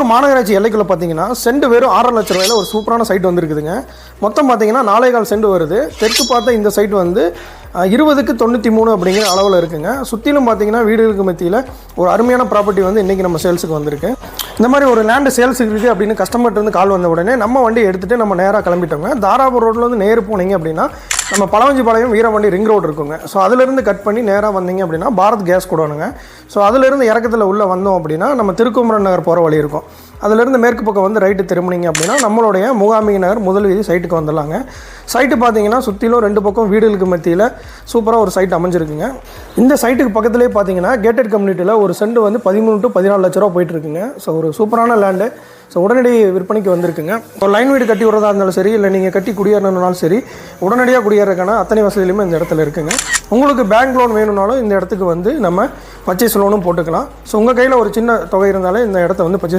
கடலூர் மாநகராட்சி எல்லைக்குள்ள பார்த்தீங்கன்னா செண்டு வெறும் ஆறரை லட்ச ரூபாயில ஒரு சூப்பரான சைட் வந்துருக்குதுங்க. மொத்தம் பார்த்தீங்கன்னா நாலே கால் செண்டு வருது. தெற்கு பார்த்த இந்த சைட் வந்து இருபதுக்கு தொண்ணூற்றி மூணு அப்படிங்கிற அளவில் இருக்குங்க. சுற்றிலும் பார்த்தீங்கன்னா வீடுகளுக்கு மத்தியில் ஒரு அருமையான ப்ராப்பர்ட்டி வந்து இன்றைக்கி நம்ம சேல்ஸுக்கு வந்திருக்கு. இந்த மாதிரி ஒரு லேண்டு சேல்ஸுக்கு இருக்குது அப்படின்னு கஸ்டமர்கிட்ட கால் வந்த உடனே நம்ம வண்டி எடுத்துகிட்டு நம்ம நேராக கிளம்பிட்டோங்க. தாராபுரம் ரோட்டில் வந்து நேரு போனீங்க அப்படின்னா நம்ம பழவஞ்சிபாளையம் வீரவண்டி ரிங் ரோடு இருக்குங்க. ஸோ அதிலேருந்து கட் பண்ணி நேராக வந்தீங்க அப்படின்னா பாரத் கேஸ் கூடணுங்க ஸோ அதிலிருந்து இறக்கத்தில் உள்ளே வந்தோம் அப்படின்னா நம்ம திருக்குமரன் நகர் போகிற வழி இருக்கும். அதிலிருந்து மேற்கு பக்கம் வந்து ரைட்டு திரும்பினீங்க அப்படின்னா நம்மளுடைய முகாமிக நகர் முதல் வீதி சைட்டுக்கு வந்துடலாங்க. சைட்டு பார்த்தீங்கன்னா சுற்றிலும் ரெண்டு பக்கம் வீடுகளுக்கு மத்தியில் சூப்பராக ஒரு சைட் அமைஞ்சிருக்குங்க. இந்த சைட்டுக்கு பக்கத்துலேயே பார்த்தீங்கன்னா கேட்டட் கம்யூனிட்டியில் ஒரு சென்ட் வந்து பதிமூணு டு பதினாலு லட்ச ரூபா போயிட்டுருக்குங்க. ஸோ ஒரு சூப்பரான லேண்டு ஸோ உடனடி விற்பனைக்கு வந்திருக்குங்க. ஒரு லைன் வீடு கட்டி விடுறதா இருந்தாலும் சரி இல்லை நீங்கள் கட்டி குடியேறணுனாலும் சரி உடனடியாக குடியேறக்கான அத்தனை வசதிகளுமே இந்த இடத்துல இருக்குங்க. உங்களுக்கு பேங்க் லோன் வேணும்னாலும் இந்த இடத்துக்கு வந்து நம்ம பர்ச்சேஸ் லோனும் போட்டுக்கலாம். ஸோ உங்கள் கையில் ஒரு சின்ன தொகை இருந்தாலே இந்த இடத்த வந்து பர்ச்சேஸ்